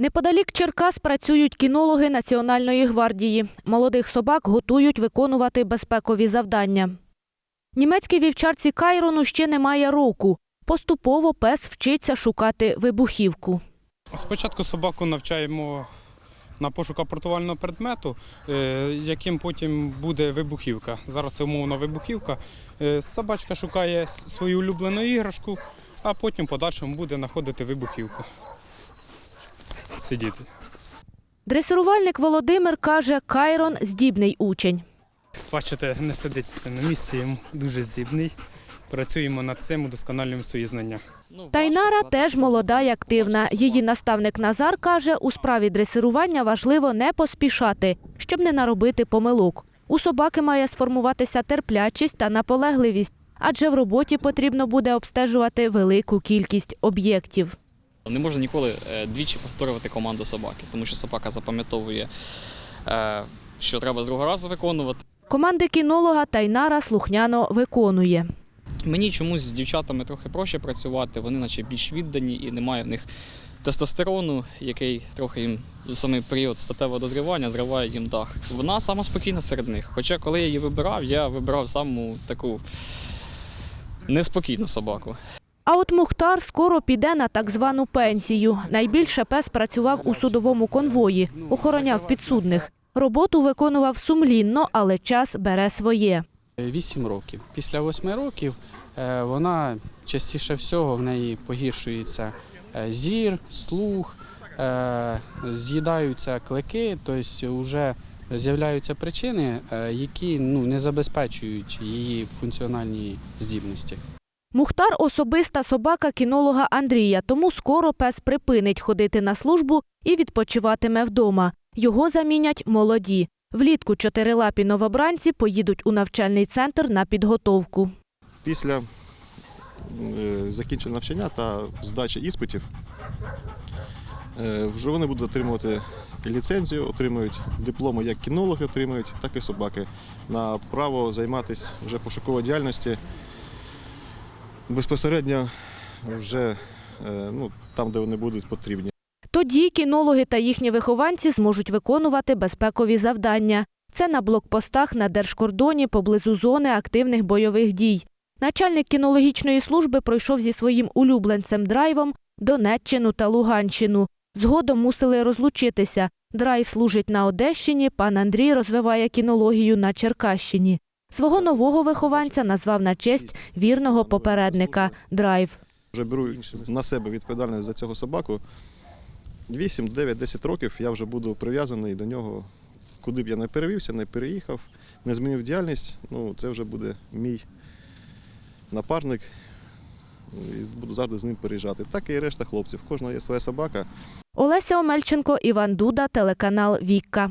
Неподалік Черкас працюють кінологи Національної гвардії. Молодих собак готують виконувати безпекові завдання. Німецькій вівчарці Кайрону ще немає року. Поступово пес вчиться шукати вибухівку. Спочатку собаку навчаємо на пошук апортувального предмету, е, яким потім буде вибухівка. Зараз це умовна вибухівка. Е, Собачка шукає свою улюблену іграшку, а потім подальшому буде знаходити вибухівку. Сидіти. Дресирувальник Володимир каже, Кайрон здібний учень. Бачите, не сидить на місці, йому дуже здібний. Працюємо над цим, удосконалюємо свої знання. Тайнара теж молода й активна. Її наставник Назар каже, у справі дресирування важливо не поспішати, щоб не наробити помилок. У собаки має сформуватися терплячість та наполегливість, адже в роботі потрібно буде обстежувати велику кількість об'єктів. Не можна ніколи е, двічі повторювати команду собаки, тому що собака запам'ятовує, е, що треба з другого разу виконувати. Команди кінолога Тайнара слухняно виконує. Мені чомусь з дівчатами трохи проще працювати, вони наче більш віддані і немає в них тестостерону, який трохи їм в самий період статевого дозрівання зриває їм дах. Вона сама спокійна серед них. Хоча коли я її вибирав, я вибирав саму таку неспокійну собаку. А от Мухтар скоро піде на так звану пенсію. Найбільше пес працював у судовому конвої, охороняв підсудних. Роботу виконував сумлінно, але час бере своє. 8 років. Після 8 років е, вона частіше всього в неї погіршується е, зір, слух, е, з'їдаються клики, тобто вже з'являються причини, які ну, не забезпечують її функціональні здібності. Мухтар особиста собака кінолога Андрія, тому скоро пес припинить ходити на службу і відпочиватиме вдома. Його замінять молоді. Влітку чотирилапі новобранці поїдуть у навчальний центр на підготовку. Після е, закінчення навчання та здачі іспитів е, вже вони будуть отримувати ліцензію, отримують дипломи як кінологи отримують, так і собаки на право займатися вже пошуковою діяльності безпосередньо вже е, ну, там, де вони будуть потрібні. Тоді кінологи та їхні вихованці зможуть виконувати безпекові завдання. Це на блокпостах на держкордоні поблизу зони активних бойових дій. Начальник кінологічної служби пройшов зі своїм улюбленцем драйвом Донеччину та Луганщину. Згодом мусили розлучитися. Драйв служить на Одещині, пан Андрій розвиває кінологію на Черкащині. Свого нового вихованця назвав на честь вірного попередника Драйв. Вже беру на себе відповідальність за цього собаку. 8, 9, 10 років я вже буду прив'язаний до нього. Куди б я не перевівся, не переїхав, не змінив діяльність, ну це вже буде мій напарник. І буду завжди з ним переїжджати. Так і решта хлопців. В кожного є своя собака. Олеся Омельченко, Іван Дуда, телеканал Вікка.